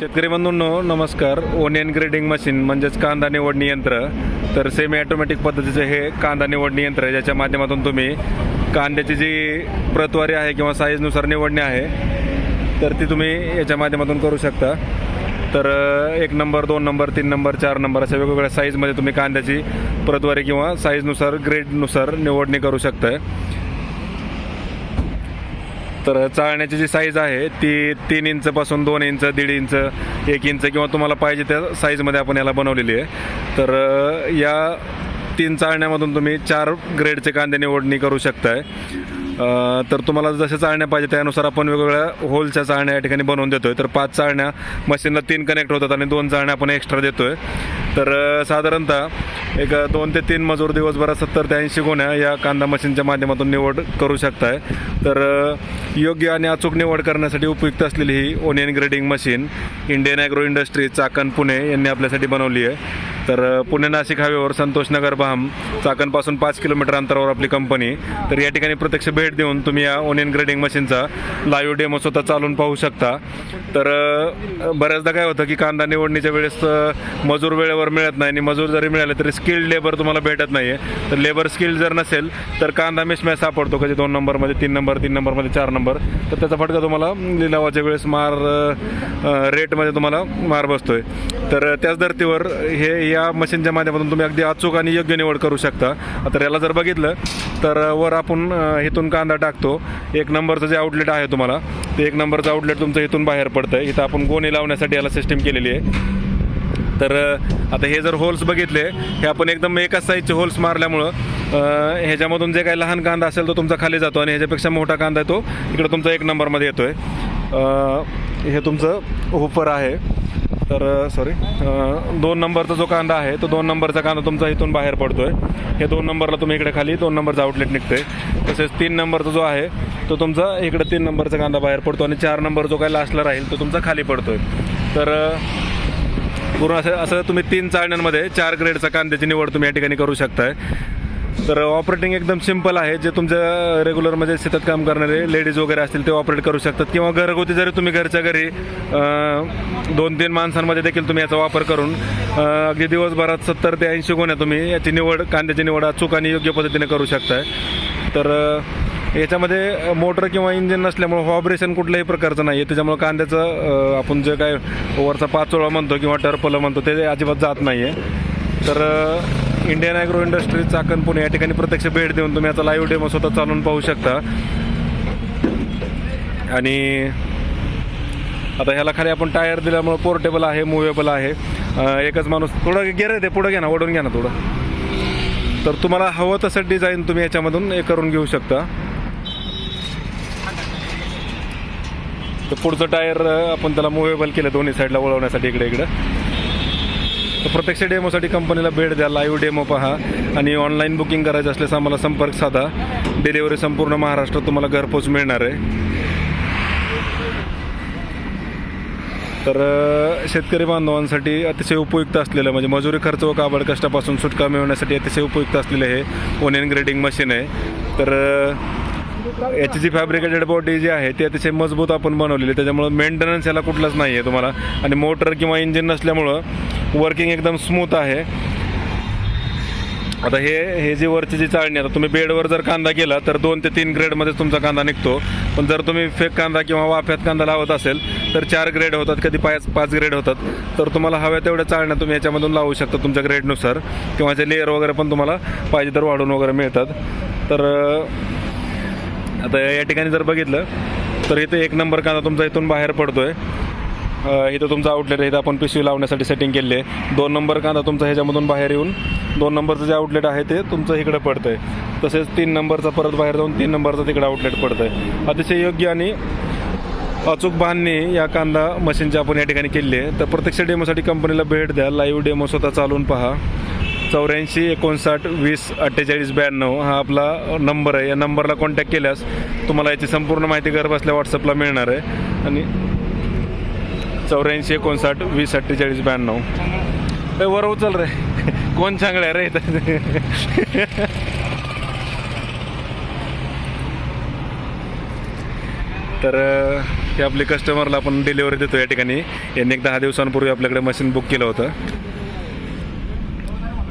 शेतकरी बंधूंनो नमस्कार. Onion grading machine म्हणजेच कांदा निवडणी यंत्र. तर सेमी ऑटोमॅटिक पद्धतीचे हे कांदा निवडणी यंत्र आहे ज्याच्या माध्यमातून तुम्ही कांद्याची जी प्रतवारी आहे किंवा साईजनुसार निवडणी आहे तर ती तुम्ही याच्या माध्यमातून करू शकता. तर एक नंबर दोन नंबर तीन नंबर चार नंबर अशा वेगवेगळ्या साईजमध्ये तुम्ही कांद्याची प्रतवारी किंवा साईजनुसार ग्रेडनुसार निवडणी करू शकताय. तर चाळण्याची जी साईज आहे ती तीन इंचपासून दोन इंच दीड इंच एक इंच किंवा तुम्हाला पाहिजे त्या साईजमध्ये आपण याला बनवलेली आहे. तर या तीन चाळण्यामधून तुम्ही चार ग्रेडचे कांदे निवडणी करू शकताय. तर तुम्हाला जसे चाळण्या पाहिजे त्यानुसार आपण वेगवेगळ्या होलच्या चाळण्या या ठिकाणी बनवून देतोय. तर पाच चाळण्या मशीनला तीन कनेक्ट होतात आणि दोन चाळण्या आपण एक्स्ट्रा देतोय. तर साधारणतः एक दोन ते तीन मजूर दिवसभरात सत्तर ते ऐंशी गुण्या या कांदा मशीनच्या माध्यमातून निवड करू शकताय. तर योग्य आणि अचूक निवड करण्यासाठी उपयुक्त असलेली ही onion grading machine Indian agro industry Chakan Pune यांनी आपल्यासाठी बनवली आहे. तर पुणे नाशिक हायवेवर संतोषनगर बहाम चाकणपासून पाच किलोमीटर अंतरावर आपली कंपनी. तर या ठिकाणी प्रत्यक्ष भेट देऊन तुम्ही या ओनियन ग्रेडिंग मशीनचा लाईव्ह डेमो स्वतः चालून पाहू शकता. तर बऱ्याचदा काय होतं की कांदा निवडणीच्या वेळेस मजूर वेळेवर मिळत नाही आणि मजूर जरी मिळाले तरी स्किल्ड लेबर तुम्हाला भेटत नाही आहे तर लेबर स्किल्ड जर नसेल तर कांदा मिसमॅच सापडतो. कधी दोन नंबरमध्ये तीन नंबर तीन नंबरमध्ये चार नंबर. तर त्याचा फटका तुम्हाला लिलावाच्या वेळेस मार रेटमध्ये तुम्हाला मार बसतोय. तर त्याच धर्तीवर हे या मशीनच्या माध्यमातून तुम्ही अगदी अचूक आणि योग्य निवड करू शकता. तर याला जर बघितलं तर वर आपण इथून कांदा टाकतो. एक नंबरचं जे आउटलेट आहे तुम्हाला ते एक नंबरचं आउटलेट तुमचं इथून बाहेर पडतं आहे इथं आपण गोणी लावण्यासाठी याला सिस्टीम केलेली आहे. तर आता हे जर होल्स बघितले हे आपण एकदम एकाच साईजचे होल्स मारल्यामुळं ह्याच्यामधून जे काही लहान कांदा असेल तो तुमचा खाली जातो आणि ह्याच्यापेक्षा मोठा कांदा तो इकडं तुमचा एक नंबरमध्ये येतो आहे हे तुमचं हुपर आहे. तर सॉरी दोन नंबरचा जो कांदा आहे तो दोन नंबरचा कांदा तुमचा इथून बाहेर पडतो आहे हे दोन नंबरला तुम्ही इकडे खाली दोन नंबरचा आउटलेट निघतोय. तसेच तीन नंबरचा जो आहे तो तुमचा इकडे तीन नंबरचा कांदा बाहेर पडतो आणि चार नंबर जो काही लास्टला राहील तो तुमचा खाली पडतोय. तर पूर्ण असं असं तुम्ही तीन चाळण्यांमध्ये चार ग्रेडचा कांद्याची निवड तुम्ही या ठिकाणी करू शकताय. तर ऑपरेटिंग एकदम सिंपल आहे. जे तुमच्या रेग्युलरमध्ये शेतात काम करणारे लेडीज वगैरे असतील ते ऑपरेट करू शकतात. किंवा घरगुती जरी तुम्ही घरच्या घरी दोन तीन माणसांमध्ये देखील तुम्ही याचा वापर करून अगदी दिवसभरात सत्तर ते ऐंशी गुण्या तुम्ही याची निवड कांद्याची निवड अचूक आणि योग्य पद्धतीने करू शकताय. तर याच्यामध्ये मोटर किंवा इंजिन नसल्यामुळे व्हायब्रेशन कुठल्याही प्रकारचं नाही आहे त्याच्यामुळे कांद्याचं आपण जे काय वरचा पाचोळा म्हणतो किंवा टर्पलं म्हणतो ते अजिबात जात नाही आहे तर Indian agro industry Chakan Pune या ठिकाणी प्रत्यक्ष भेट देऊन तुम्ही याचा लाईव्ह डेमो स्वतः चालून पाहू शकता. आणि आता ह्याला खाली आपण टायर दिल्यामुळं पोर्टेबल आहे मुव्हेबल आहे. एकच माणूस थोडं गेर ते पुढं घ्या ना ओढून घ्या ना थोडं. तर तुम्हाला हवं तसं डिझाईन तुम्ही याच्यामधून हे करून घेऊ शकता. तर पुढचं टायर आपण त्याला मुव्हेबल केलं दोन्ही साईडला वळवण्यासाठी इकडे इकडं तर प्रत्यक्ष डेमोसाठी कंपनीला भेट द्या लाईव्ह डेमो पहा आणि ऑनलाईन बुकिंग करायचं असल्यास आम्हाला संपर्क साधा. डिलेवरी संपूर्ण महाराष्ट्रात तुम्हाला घरपोच मिळणार आहे. तर शेतकरी बांधवांसाठी अतिशय उपयुक्त असलेलं म्हणजे मजुरी खर्च व काबड कष्टापासून सुटका मिळवण्यासाठी अतिशय उपयुक्त असलेलं हे ओनियन ग्रेडिंग मशीन आहे. तर याची जी फॅब्रिकेटेड बॉडी जी आहे ती अतिशय मजबूत आपण बनवलेली आहे. त्याच्यामुळं मेंटेनन्स याला कुठलाच नाही आहे तुम्हाला. आणि मोटर किंवा इंजिन नसल्यामुळं वर्किंग एकदम स्मूथ आहे. आता हे हे जी वरची जी चाळणी आता तुम्ही बेडवर जर कांदा केला तर दोन ते तीन ग्रेडमध्येच तुमचा कांदा निघतो. पण जर तुम्ही फेक कांदा किंवा वाफ्यात कांदा लावत असेल तर चार ग्रेड होतात कधी पाच पाच ग्रेड होतात. तर तुम्हाला हव्या तेवढ्या चाळण्या तुम्ही याच्यामधून लावू शकता तुमच्या ग्रेडनुसार किंवा जे लेअर वगैरे पण तुम्हाला पाहिजे तर वाढून वगैरे मिळतात. तर आता या ठिकाणी जर बघितलं तर इथे एक नंबर कांदा तुमचा इथून बाहेर पडतो आहे इथं तुमचा आउटलेट आहे इथं आपण पिशवी लावण्यासाठी सेटिंग केली आहे. दोन नंबर कांदा तुमचा ह्याच्यामधून बाहेर येऊन दोन नंबरचं जे आउटलेट आहे ते तुमचं इकडं पडतं आहे तसेच तीन नंबरचा परत बाहेर जाऊन तीन नंबरचं तिकडं आउटलेट पडतं आहे अतिशय योग्य आणि अचूक बांधणी या कांदा मशीनची आपण या ठिकाणी केली आहे. तर प्रत्यक्ष डेमोसाठी कंपनीला भेट द्या. लाईव्ह डेमो स्वतः चालवून पहा. चौऱ्याऐंशी एकोणसाठ वीस अठ्ठेचाळीस ब्याण्णव हा आपला नंबर आहे. या नंबरला कॉन्टॅक्ट केल्यास तुम्हाला याची संपूर्ण माहिती घर बसल्या व्हॉट्सअपला मिळणार आहे. आणि चौऱ्याऐंशी एकोणसाठ वीस अठ्ठेचाळीस ब्याण्णव. ए, वर उचल रे. कोण चांगलं रे तर हे आपले कस्टमरला आपण डिलिव्हरी देतो या ठिकाणी. यांनी एक दहा दिवसांपूर्वी आपल्याकडे मशीन बुक केलं होतं.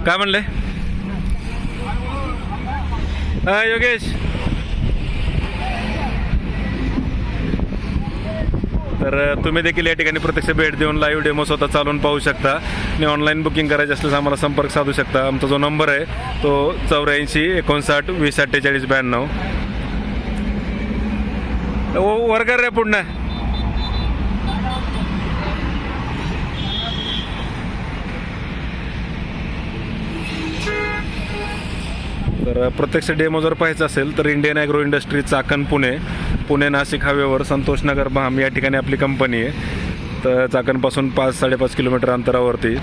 काय म्हणले? हा योगेश. तर तुम्ही देखील या ठिकाणी प्रत्यक्ष भेट देऊन लाईव्ह डेमो स्वतः चालवून पाहू शकता. आणि ऑनलाईन बुकिंग करायची असल्यास आम्हाला संपर्क साधू शकता. आमचा जो नंबर आहे तो चौऱ्याऐंशी एकोणसाठ वीस अठ्ठेचाळीस ब्याण्णव. ओ- वर्गर रे पुढनं. तर प्रत्यक्ष डेमो जर पाहायचं असेल तर Indian agro industry Chakan Pune Pune Nashik हायवेवर संतोष नगर भाम या ठिकाणी आपली कंपनी आहे. तर चाकणपासून पाच साडेपाच किलोमीटर अंतरावरती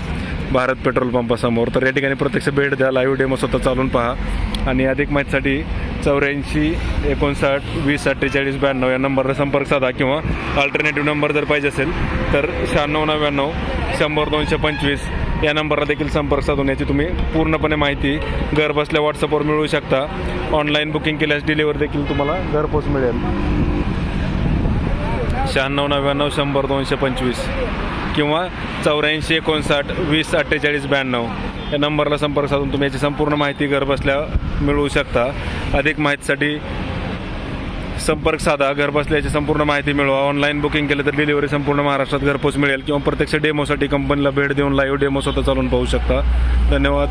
भारत पेट्रोल पंपासमोर. तर या ठिकाणी प्रत्यक्ष भेट द्या लाईव्ह डेमो स्वतः चालून पहा. आणि अधिक माहितीसाठी चौऱ्याऐंशी एकोणसाठ वीस अठ्ठेचाळीस ब्याण्णव या नंबरला संपर्क साधा किंवा अल्टरनेटिव्ह नंबर जर पाहिजे असेल तर शहाण्णव नव्याण्णव शंभर दोनशे पंचवीस या नंबरला देखील संपर्क साधून याची तुम्ही पूर्णपणे माहिती घरबसल्या व्हॉट्सअपवर मिळवू शकता. ऑनलाईन बुकिंग केल्यास डिलिव्हरी देखील तुम्हाला घरपोच मिळेल. शहाण्णव नव्याण्णव शंभर दोनशे पंचवीस किंवा चौऱ्याऐंशी एकोणसाठ वीस अठ्ठेचाळीस ब्याण्णव या नंबरला संपर्क साधून तुम्ही याची संपूर्ण माहिती घरबसल्या मिळवू शकता. अधिक माहितीसाठी संपर्क साधा घरबसल्याची संपूर्ण माहिती मिळवा. ऑनलाईन बुकिंग केलं तर डिलिव्हरी संपूर्ण महाराष्ट्रात घरपोच मिळेल. किंवा प्रत्यक्ष डेमोसाठी कंपनीला भेट देऊन लाईव्ह डेमो स्वतः चालून पाहू शकता. धन्यवाद.